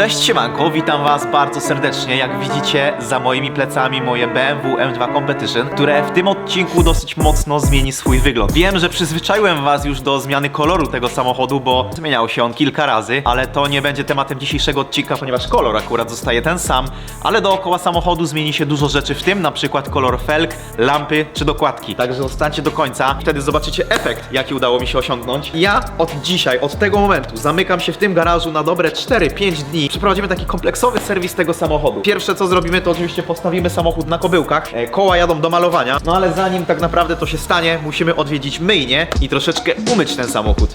Cześć siemanko, witam was bardzo serdecznie. Jak widzicie za moimi plecami moje BMW M2 Competition, które w tym odcinku dosyć mocno zmieni swój wygląd. Wiem, że przyzwyczaiłem was już do zmiany koloru tego samochodu, bo zmieniał się on kilka razy, ale to nie będzie tematem dzisiejszego odcinka, ponieważ kolor akurat zostaje ten sam, ale dookoła samochodu zmieni się dużo rzeczy, w tym na przykład kolor felg, lampy czy dokładki. Także zostańcie do końca, wtedy zobaczycie efekt, jaki udało mi się osiągnąć. Ja od dzisiaj, od tego momentu zamykam się w tym garażu na dobre 4-5 dni. Przeprowadzimy taki kompleksowy serwis tego samochodu. Pierwsze co zrobimy, to oczywiście postawimy samochód na kobyłkach. E, koła jadą do malowania. No ale zanim tak naprawdę to się stanie, musimy odwiedzić myjnię i troszeczkę umyć ten samochód.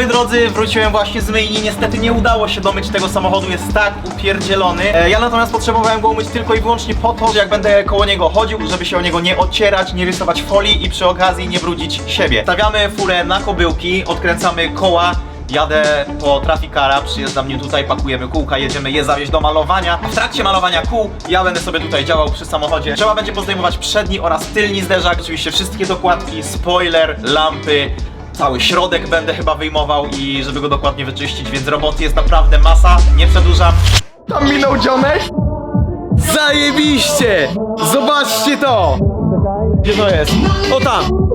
Moi drodzy, wróciłem właśnie z myjni. Niestety nie udało się domyć tego samochodu, jest tak upierdzielony. E, ja natomiast potrzebowałem go umyć tylko i wyłącznie po to, że jak będę koło niego chodził, żeby się o niego nie ocierać, nie rysować folii i przy okazji nie brudzić siebie. Stawiamy furę na kobyłki, odkręcamy koła. Jadę po trafikara, przyjeżdżam nim tutaj, pakujemy kółka, jedziemy je zawieźć do malowania. W trakcie malowania kół ja będę sobie tutaj działał przy samochodzie. Trzeba będzie pozdejmować przedni oraz tylni zderzak, oczywiście wszystkie dokładki, spoiler, lampy, Cały środek będę chyba wyjmował i żeby go dokładnie wyczyścić, więc roboty jest naprawdę masa. Nie przedłużam. Tam minął dzionek? Zajebiście! Zobaczcie to! Gdzie to jest? O tam!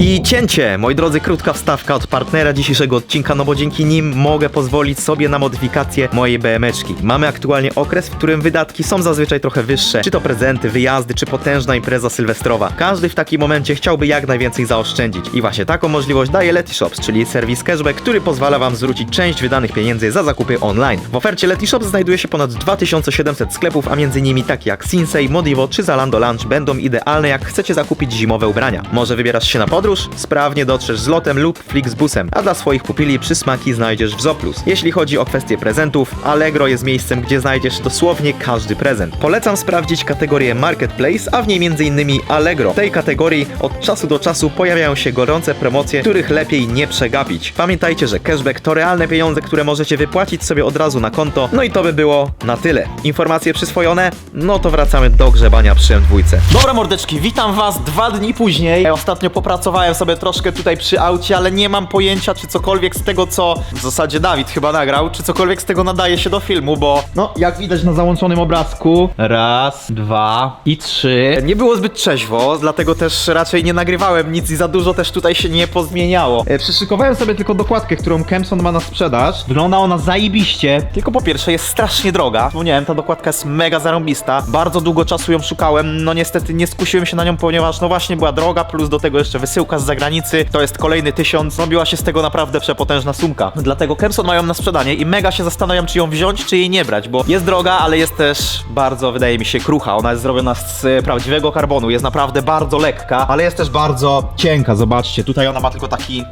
I cięcie, moi drodzy, krótka wstawka od partnera dzisiejszego odcinka, no bo dzięki nim mogę pozwolić sobie na modyfikację mojej BMeczki. Mamy aktualnie okres, w którym wydatki są zazwyczaj trochę wyższe, czy to prezenty, wyjazdy, czy potężna impreza sylwestrowa. Każdy w takim momencie chciałby jak najwięcej zaoszczędzić. I właśnie taką możliwość daje Letyshops, czyli serwis cashback, który pozwala wam zwrócić część wydanych pieniędzy za zakupy online. W ofercie Letyshops znajduje się ponad 2700 sklepów, a między nimi takie jak Sinsei, Modivo czy Zalando Lunch będą idealne jak chcecie zakupić zimowe ubrania. Może wybierasz się na podróż? Sprawnie dotrzesz z lotem lub Flixbusem, a dla swoich pupili przysmaki znajdziesz w Zoplus. Jeśli chodzi o kwestie prezentów, Allegro jest miejscem, gdzie znajdziesz dosłownie każdy prezent. Polecam sprawdzić kategorię Marketplace, a w niej m.in. Allegro. W tej kategorii od czasu do czasu pojawiają się gorące promocje, których lepiej nie przegapić. Pamiętajcie, że cashback to realne pieniądze, które możecie wypłacić sobie od razu na konto. No i to by było na tyle. Informacje przyswojone? No to wracamy do grzebania przy M2. Dobra mordeczki, witam was dwa dni później. Ostatnio popracowałem sobie troszkę tutaj przy aucie, ale nie mam pojęcia, czy cokolwiek z tego, co w zasadzie Dawid chyba nagrał, czy cokolwiek z tego nadaje się do filmu, bo no, jak widać na załączonym obrazku, raz, dwa i trzy. Nie było zbyt trzeźwo, dlatego też raczej nie nagrywałem nic i za dużo też tutaj się nie pozmieniało. E, przyszykowałem sobie tylko dokładkę, którą Kempson ma na sprzedaż. Wygląda ona zajebiście, tylko po pierwsze jest strasznie droga. Wspomniałem, ta dokładka jest mega zarąbista. Bardzo długo czasu ją szukałem, no niestety nie skusiłem się na nią, ponieważ no właśnie była droga, plus do tego jeszcze wysyłka z zagranicy, to jest kolejny tysiąc. Robiła się z tego naprawdę przepotężna sumka. Dlatego Kempson mają na sprzedanie i mega się zastanawiam, czy ją wziąć, czy jej nie brać, bo jest droga, ale jest też bardzo, wydaje mi się, krucha. Ona jest zrobiona z e, prawdziwego karbonu, jest naprawdę bardzo lekka, ale jest też bardzo cienka. Zobaczcie, tutaj ona ma tylko taki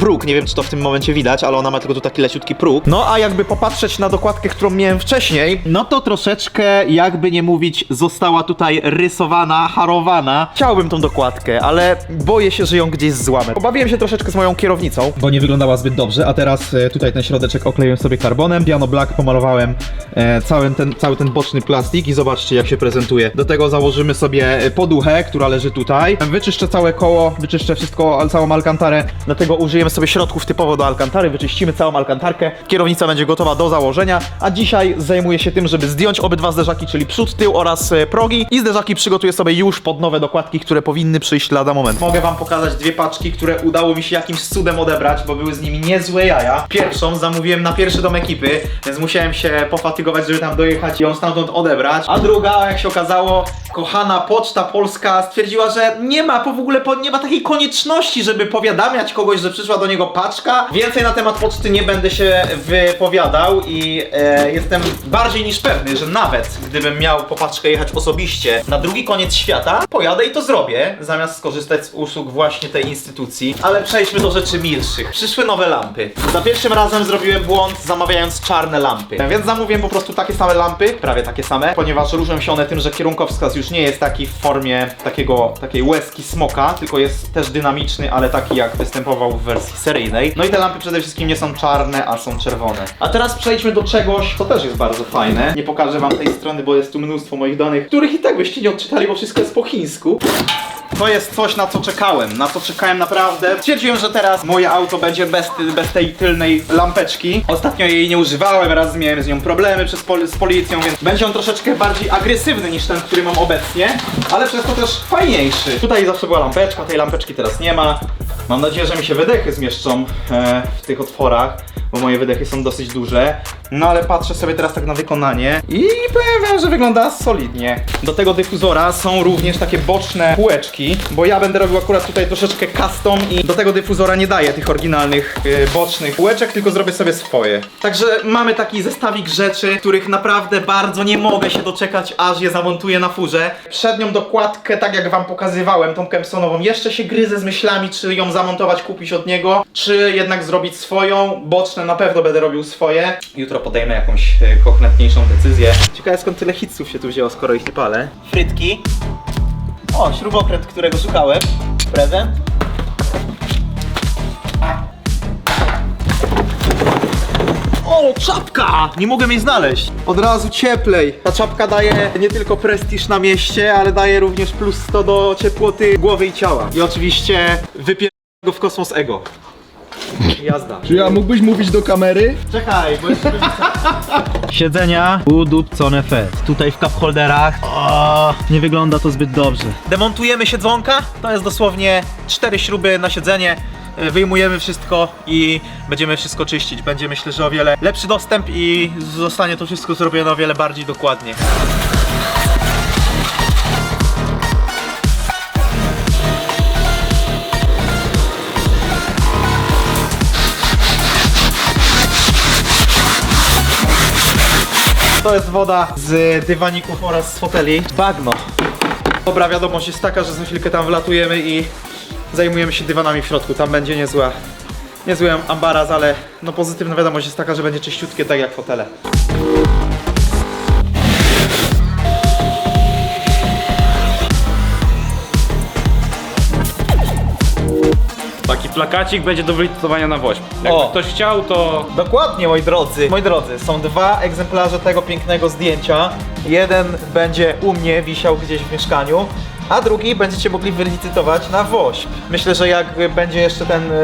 próg, nie wiem czy to w tym momencie widać, ale ona ma tylko tu taki leciutki próg. No a jakby popatrzeć na dokładkę, którą miałem wcześniej, no to troszeczkę, jakby nie mówić, została tutaj rysowana, harowana. Chciałbym tą dokładkę, ale boję się, że ją gdzieś złamę. Pobawiłem się troszeczkę z moją kierownicą, bo nie wyglądała zbyt dobrze, a teraz e, tutaj ten środeczek okleiłem sobie karbonem, piano black pomalowałem e, cały, ten, cały ten boczny plastik i zobaczcie jak się prezentuje. Do tego założymy sobie e, poduchę, która leży tutaj. Wyczyszczę całe koło, wyczyszczę wszystko, całą alkantarę, dlatego użyjemy sobie środków typowo do alkantary, wyczyścimy całą alkantarkę, kierownica będzie gotowa do założenia, a dzisiaj zajmuję się tym, żeby zdjąć obydwa zderzaki, czyli przód, tył oraz e, progi i zderzaki przygotuję sobie już pod nowe dokładki, które powinny przyjść lada moment. Mogę wam pokazać dwie paczki, które udało mi się jakimś cudem odebrać, bo były z nimi niezłe jaja. Pierwszą zamówiłem na pierwszy dom ekipy, więc musiałem się pofatygować, żeby tam dojechać i ją stamtąd odebrać. A druga, jak się okazało, kochana Poczta Polska stwierdziła, że nie ma po w ogóle po, nie ma takiej konieczności, żeby powiadamiać kogoś, że przyszła do niego paczka. Więcej na temat poczty nie będę się wypowiadał i e, jestem bardziej niż pewny, że nawet gdybym miał po paczkę jechać osobiście na drugi koniec świata, pojadę i to zrobię, zamiast skorzystać z usług właśnie tej instytucji. Ale przejdźmy do rzeczy milszych. Przyszły nowe lampy. Za pierwszym razem zrobiłem błąd zamawiając czarne lampy. Więc zamówiłem po prostu takie same lampy, prawie takie same, ponieważ różnią się one tym, że kierunkowskaz już nie jest taki w formie takiego, takiej łezki smoka, tylko jest też dynamiczny, ale taki jak występował w wersji seryjnej. No i te lampy przede wszystkim nie są czarne, a są czerwone. A teraz przejdźmy do czegoś, co też jest bardzo fajne. Nie pokażę wam tej strony, bo jest tu mnóstwo moich danych, których i tak byście nie odczytali, bo wszystko jest po chińsku. To jest coś, na co czekałem, na co czekałem naprawdę. Stwierdziłem, że teraz moje auto będzie bez, bez tej tylnej lampeczki. Ostatnio jej nie używałem, raz miałem z nią problemy przez pol z policją, więc będzie on troszeczkę bardziej agresywny niż ten, który mam obecnie, ale przez to też fajniejszy. Tutaj zawsze była lampeczka, tej lampeczki teraz nie ma. Mam nadzieję, że mi się wydechy zmieszczą e, w tych otworach, bo moje wydechy są dosyć duże. No ale patrzę sobie teraz tak na wykonanie i powiem że wygląda solidnie. Do tego dyfuzora są również takie boczne półeczki, bo ja będę robił akurat tutaj troszeczkę custom i do tego dyfuzora nie daję tych oryginalnych e, bocznych półeczek, tylko zrobię sobie swoje. Także mamy taki zestawik rzeczy, których naprawdę bardzo nie mogę się doczekać, aż je zamontuję na furze. Przednią dokładkę, tak jak wam pokazywałem, tą Kempsonową, jeszcze się gryzę z myślami, czy ją zamontować, kupić od niego, czy jednak zrobić swoją. Boczne na pewno będę robił swoje. Jutro podejmę jakąś e, konkretniejszą decyzję. Ciekawe skąd tyle hitsów się tu wzięło, skoro ich nie palę. Frytki. O, śrubokręt, którego szukałem. Prezent. O, czapka! Nie mogę jej znaleźć. Od razu cieplej. Ta czapka daje nie tylko prestiż na mieście, ale daje również plus 100 do ciepłoty głowy i ciała. I oczywiście wypier... go w kosmos ego. Jazda. Czy ja mógłbyś mówić do kamery? Czekaj, bo jeszcze Siedzenia udupcone fest. Tutaj w cup holderach. O, nie wygląda to zbyt dobrze. Demontujemy siedzonka. To jest dosłownie cztery śruby na siedzenie. E, Wyjmujemy wszystko i będziemy wszystko czyścić. Będzie myślę, że o wiele lepszy dostęp i zostanie to wszystko zrobione o wiele bardziej dokładnie. To jest woda z dywaników oraz z foteli. Bagno. Dobra wiadomość jest taka, że za chwilkę tam wlatujemy i zajmujemy się dywanami w środku. Tam będzie niezła, niezły ambaraz, ale no pozytywna wiadomość jest taka, że będzie czyściutkie tak jak fotele. Plakacik będzie do wylicytowania na woźb. Jakby O. ktoś chciał, to Dokładnie, moi drodzy. Moi drodzy, są dwa egzemplarze tego pięknego zdjęcia. Jeden będzie u mnie wisiał gdzieś w mieszkaniu, a drugi będziecie mogli wylicytować na WOŚP. Myślę, że jak będzie jeszcze ten e,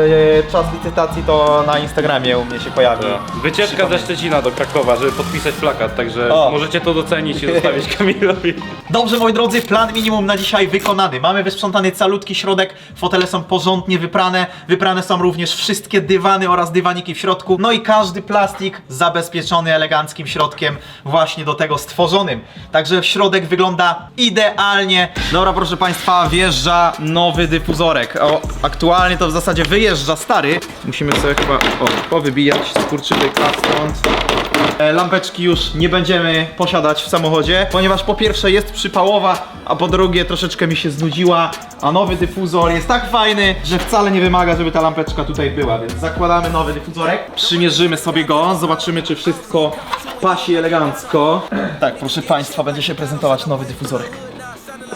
czas licytacji, to na Instagramie u mnie się pojawi. wycieczka ze Szczecina do Krakowa, żeby podpisać plakat, także O. możecie to docenić i zostawić Kamilowi. Dobrze, moi drodzy, plan minimum na dzisiaj wykonany. Mamy wysprzątany calutki środek, fotele są porządnie wyprane, wyprane są również wszystkie dywany oraz dywaniki w środku, no i każdy plastik zabezpieczony eleganckim środkiem właśnie do tego stworzonym. Także środek wygląda idealnie. Dobra, proszę Państwa, wjeżdża nowy dyfuzorek. O, aktualnie to w zasadzie wyjeżdża stary. Musimy sobie chyba o, powybijać skurczybyk stąd. E, Lampeczki już nie będziemy posiadać w samochodzie, ponieważ po pierwsze jest przypałowa, a po drugie troszeczkę mi się znudziła, a nowy dyfuzor jest tak fajny, że wcale nie wymaga, żeby ta lampeczka tutaj była, więc zakładamy nowy dyfuzorek, przymierzymy sobie go, zobaczymy czy wszystko pasi elegancko. Tak, proszę Państwa, będzie się prezentować nowy dyfuzorek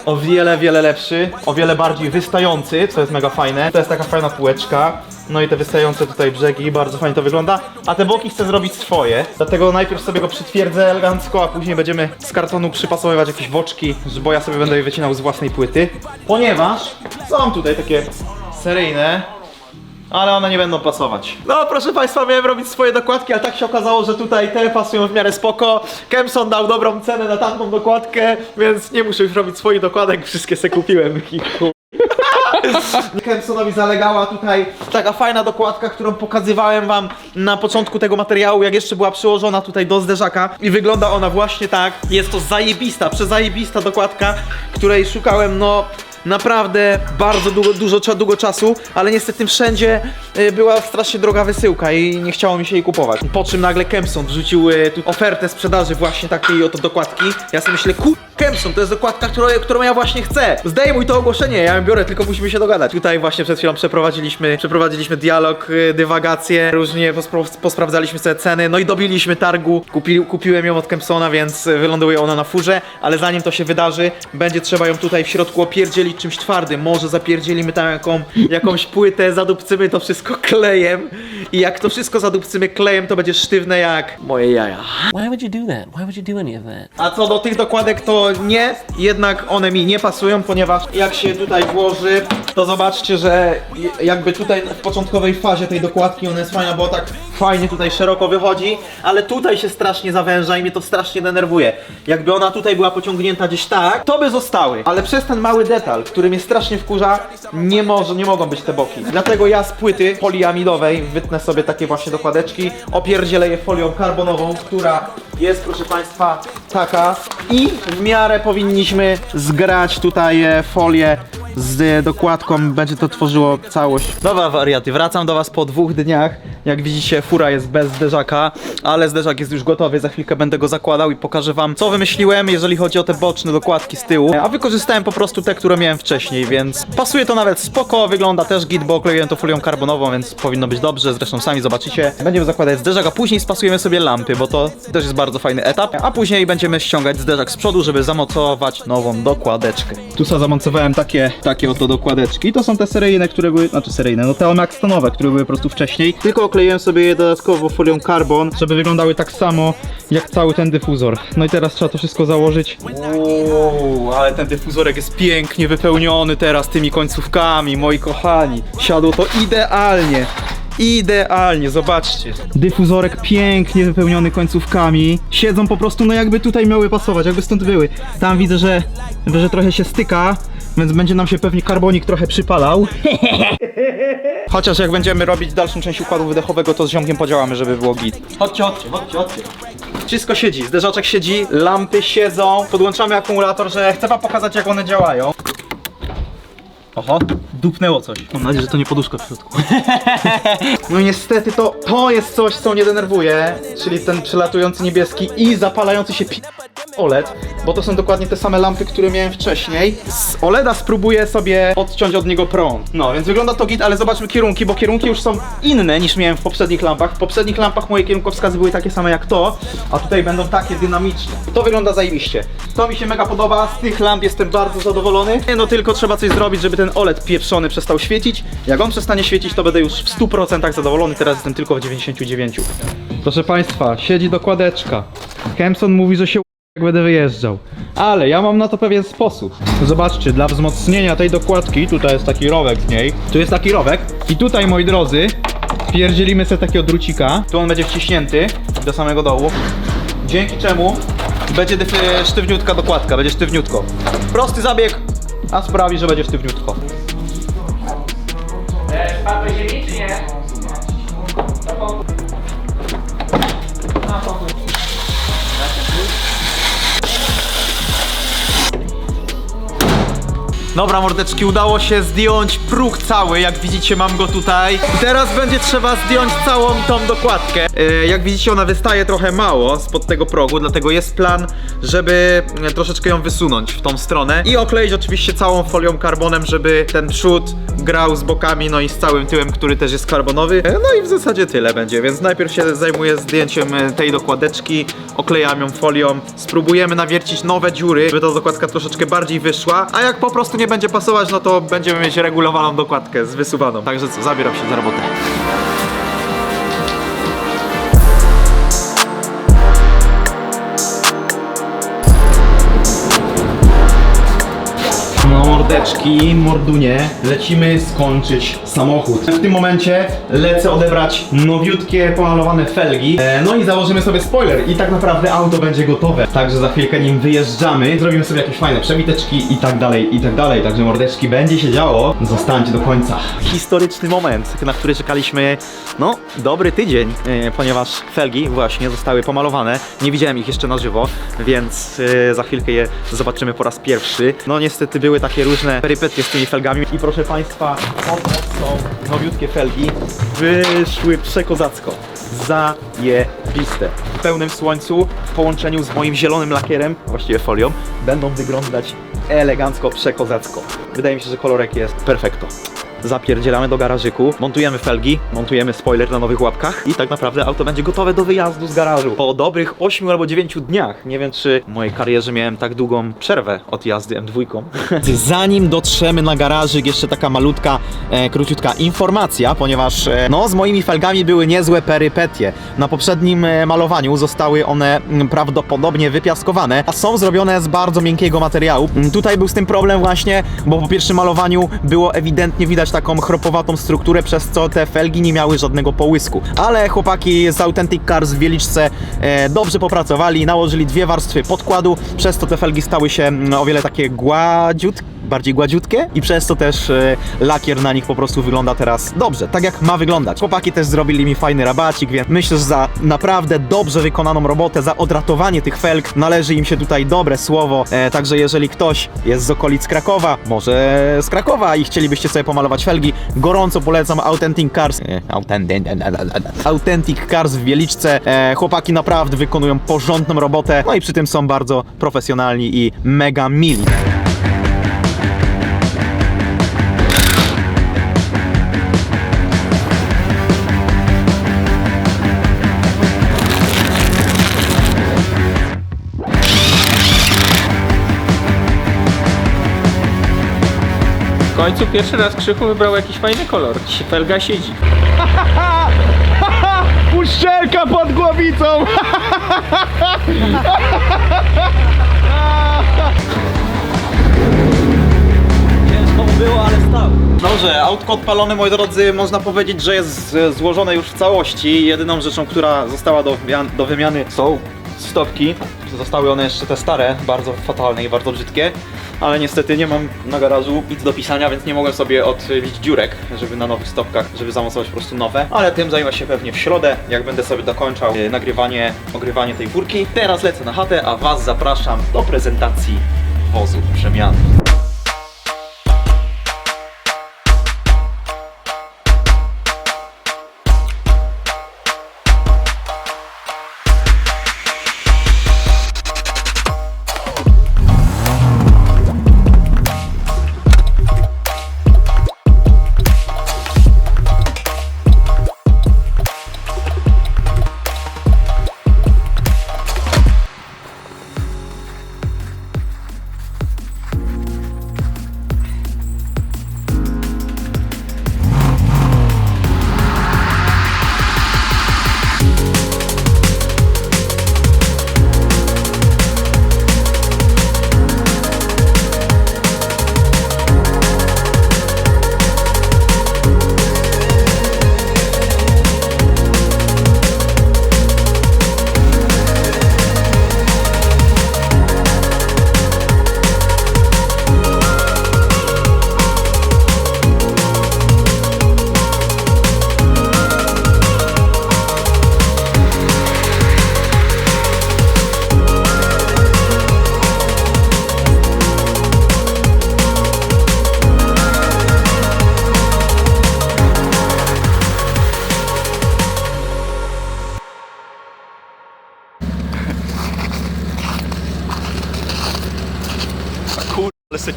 o wiele, wiele lepszy, o wiele bardziej wystający, co jest mega fajne. To jest taka fajna półeczka, no i te wystające tutaj brzegi, bardzo fajnie to wygląda. A te boki chcę zrobić swoje, dlatego najpierw sobie go przytwierdzę elegancko, a później będziemy z kartonu przypasowywać jakieś boczki, bo ja sobie będę je wycinał z własnej płyty. Ponieważ są tutaj takie seryjne, ale one nie będą pasować. No proszę Państwa, miałem robić swoje dokładki, ale tak się okazało, że tutaj te pasują w miarę spoko. Kemson dał dobrą cenę na tamtą dokładkę, więc nie muszę już robić swoich dokładek, wszystkie se kupiłem i chuj. Kemsonowi zalegała tutaj taka fajna dokładka, którą pokazywałem wam na początku tego materiału, jak jeszcze była przyłożona tutaj do zderzaka i wygląda ona właśnie tak. Jest to zajebista, przezajebista dokładka, której szukałem no naprawdę bardzo długo, dużo, długo czasu, ale niestety wszędzie y, była strasznie droga wysyłka i nie chciało mi się jej kupować. Po czym nagle Kempson wrzucił y, tu ofertę sprzedaży właśnie takiej oto dokładki. Ja sobie myślę, kur... Kempson, to jest dokładka, którą, którą ja właśnie chcę. Zdejmuj to ogłoszenie, ja ją biorę, tylko musimy się dogadać. Tutaj właśnie przed chwilą przeprowadziliśmy, przeprowadziliśmy dialog, y, dywagację, różnie pospro- posprawdzaliśmy sobie ceny, no i dobiliśmy targu. Kupi, kupiłem ją od Kempsona, więc wyląduje ona na furze, ale zanim to się wydarzy, będzie trzeba ją tutaj w środku opierdzielić czymś twardym, może zapierdzielimy tam jaką, jakąś płytę, zadupcymy to wszystko klejem i jak to wszystko zadupcymy klejem, to będzie sztywne jak moje jaja. Why would you do that? Why would you do any of that? A co do tych dokładek to nie, jednak one mi nie pasują, ponieważ jak się tutaj włoży, to zobaczcie, że jakby tutaj w początkowej fazie tej dokładki ona jest fajna, bo tak fajnie tutaj szeroko wychodzi, ale tutaj się strasznie zawęża i mnie to strasznie denerwuje. Jakby ona tutaj była pociągnięta gdzieś tak, to by zostały, ale przez ten mały detal, który mnie strasznie wkurza, nie może, nie mogą być te boki. Dlatego ja z płyty poliamidowej wytnę sobie takie właśnie dokładeczki, opierdzielę je folią karbonową, która jest, proszę Państwa, taka. I w miarę powinniśmy zgrać tutaj e, folię z dokładką, będzie to tworzyło całość. Dobra wariaty, wracam do Was po dwóch dniach. Jak widzicie, fura jest bez zderzaka, ale zderzak jest już gotowy, za chwilkę będę go zakładał i pokażę Wam, co wymyśliłem, jeżeli chodzi o te boczne dokładki z tyłu. A wykorzystałem po prostu te, które miałem wcześniej, więc pasuje to nawet spoko, wygląda też git, bo okleiłem to folią karbonową, więc powinno być dobrze, zresztą sami zobaczycie. Będziemy zakładać zderzak, a później spasujemy sobie lampy, bo to też jest bardzo fajny etap, a później będziemy ściągać zderzak z przodu, żeby zamocować nową dokładeczkę. Tu sobie zamontowałem takie, takie oto dokładeczki. To są te seryjne, które były, znaczy seryjne, no te omakstanowe, które były po prostu wcześniej. Tylko okleiłem sobie je dodatkowo folią carbon, żeby wyglądały tak samo jak cały ten dyfuzor. No i teraz trzeba to wszystko założyć. Uuu, ale ten dyfuzorek jest pięknie wypełniony teraz tymi końcówkami, moi kochani. Siadło to idealnie. Idealnie, zobaczcie. Dyfuzorek pięknie wypełniony końcówkami. Siedzą po prostu, no jakby tutaj miały pasować, jakby stąd były. Tam widzę, że, że trochę się styka, więc będzie nam się pewnie karbonik trochę przypalał. Chociaż jak będziemy robić dalszą część układu wydechowego, to z ziomkiem podziałamy, żeby było git. Chodźcie, chodźcie, chodźcie, chodźcie. Wszystko siedzi, zderzaczek siedzi, lampy siedzą, podłączamy akumulator, że chcę wam pokazać jak one działają. Oho, dupnęło coś. Mam nadzieję, że to nie poduszka w środku. No i niestety to, to jest coś, co mnie denerwuje, czyli ten przelatujący niebieski i zapalający się pi... OLED, bo to są dokładnie te same lampy, które miałem wcześniej. Z OLEDa spróbuję sobie odciąć od niego prąd. No, więc wygląda to git, ale zobaczmy kierunki, bo kierunki już są inne niż miałem w poprzednich lampach. W poprzednich lampach moje kierunkowskazy były takie same jak to, a tutaj będą takie dynamiczne. To wygląda zajebiście. To mi się mega podoba, z tych lamp jestem bardzo zadowolony. No tylko trzeba coś zrobić, żeby ten OLED pieprzony przestał świecić. Jak on przestanie świecić, to będę już w 100% zadowolony, teraz jestem tylko w 99%. Proszę Państwa, siedzi dokładeczka. Kempson mówi, że się jak będę wyjeżdżał. Ale ja mam na to pewien sposób. Zobaczcie, dla wzmocnienia tej dokładki, tutaj jest taki rowek w niej. Tu jest taki rowek i tutaj, moi drodzy, pierdzielimy sobie takiego drucika. Tu on będzie wciśnięty do samego dołu. Dzięki czemu będzie sztywniutka dokładka, będzie sztywniutko. Prosty zabieg, a sprawi, że będzie sztywniutko. Dobra mordeczki, udało się zdjąć próg cały, jak widzicie mam go tutaj. Teraz będzie trzeba zdjąć całą tą dokładkę. E, jak widzicie ona wystaje trochę mało spod tego progu, dlatego jest plan, żeby e, troszeczkę ją wysunąć w tą stronę. I okleić oczywiście całą folią karbonem, żeby ten przód grał z bokami, no i z całym tyłem, który też jest karbonowy. E, no i w zasadzie tyle będzie, więc najpierw się zajmuję zdjęciem e, tej dokładeczki, oklejam ją folią, spróbujemy nawiercić nowe dziury, żeby ta dokładka troszeczkę bardziej wyszła, a jak po prostu nie będzie pasować, no to będziemy mieć regulowaną dokładkę z wysuwaną. Także co, zabieram się za robotę. Mordeczki, mordunie, lecimy skończyć samochód. W tym momencie lecę odebrać nowiutkie, pomalowane felgi. E, no i założymy sobie spoiler i tak naprawdę auto będzie gotowe. Także za chwilkę nim wyjeżdżamy, zrobimy sobie jakieś fajne przebiteczki i tak dalej, i tak dalej. Także mordeczki, będzie się działo. Zostańcie do końca. Historyczny moment, na który czekaliśmy, no, dobry tydzień, e, ponieważ felgi właśnie zostały pomalowane. Nie widziałem ich jeszcze na żywo, więc e, za chwilkę je zobaczymy po raz pierwszy. No niestety były takie różne perypetie z tymi felgami i proszę Państwa, oto są nowiutkie felgi. Wyszły przekozacko. Zajebiste. W pełnym słońcu, w połączeniu z moim zielonym lakierem, właściwie folią, będą wyglądać elegancko, przekozacko. Wydaje mi się, że kolorek jest perfekto. Zapierdzielamy do garażyku, montujemy felgi, montujemy spoiler na nowych łapkach i tak naprawdę auto będzie gotowe do wyjazdu z garażu. Po dobrych 8 albo 9 dniach. Nie wiem, czy w mojej karierze miałem tak długą przerwę od jazdy M2. Zanim dotrzemy na garażyk, jeszcze taka malutka, e, króciutka informacja, ponieważ e, no, z moimi felgami były niezłe perypetie. Na poprzednim e, malowaniu zostały one mm, prawdopodobnie wypiaskowane, a są zrobione z bardzo miękkiego materiału. Mm, Tutaj był z tym problem właśnie, bo po pierwszym malowaniu było ewidentnie widać taką chropowatą strukturę, przez co te felgi nie miały żadnego połysku. Ale chłopaki z Authentic Cars w Wieliczce e, dobrze popracowali, nałożyli dwie warstwy podkładu, przez to te felgi stały się mm, o wiele takie gładziutkie bardziej gładziutkie i przez to też e, lakier na nich po prostu wygląda teraz dobrze, tak jak ma wyglądać. Chłopaki też zrobili mi fajny rabacik, więc myślę, że za naprawdę dobrze wykonaną robotę, za odratowanie tych felg należy im się tutaj dobre słowo. E, także jeżeli ktoś jest z okolic Krakowa, może z Krakowa i chcielibyście sobie pomalować felgi, gorąco polecam Authentic Cars. E, Authentic, Authentic Cars w Wieliczce. E, chłopaki naprawdę wykonują porządną robotę, no i przy tym są bardzo profesjonalni i mega mili. Końcu pierwszy raz Krzychu wybrał jakiś fajny kolor. Felga siedzi. Uszczelka pod głowicą! Ciężko mu było, ale stał. Dobrze, autko odpalone, moi drodzy, można powiedzieć, że jest e, złożone już w całości. Jedyną rzeczą, która została do, do wymiany są stopki. Zostały one jeszcze te stare, bardzo fatalne i bardzo brzydkie. Ale niestety nie mam na garażu nic do pisania, więc nie mogłem sobie odbić dziurek, żeby na nowych stopkach, żeby zamocować po prostu nowe. Ale tym zajmę się pewnie w środę, jak będę sobie dokończał e, nagrywanie, ogrywanie tej furki. Teraz lecę na chatę, a Was zapraszam do prezentacji wozu przemiany.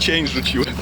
Cień rzuciłem.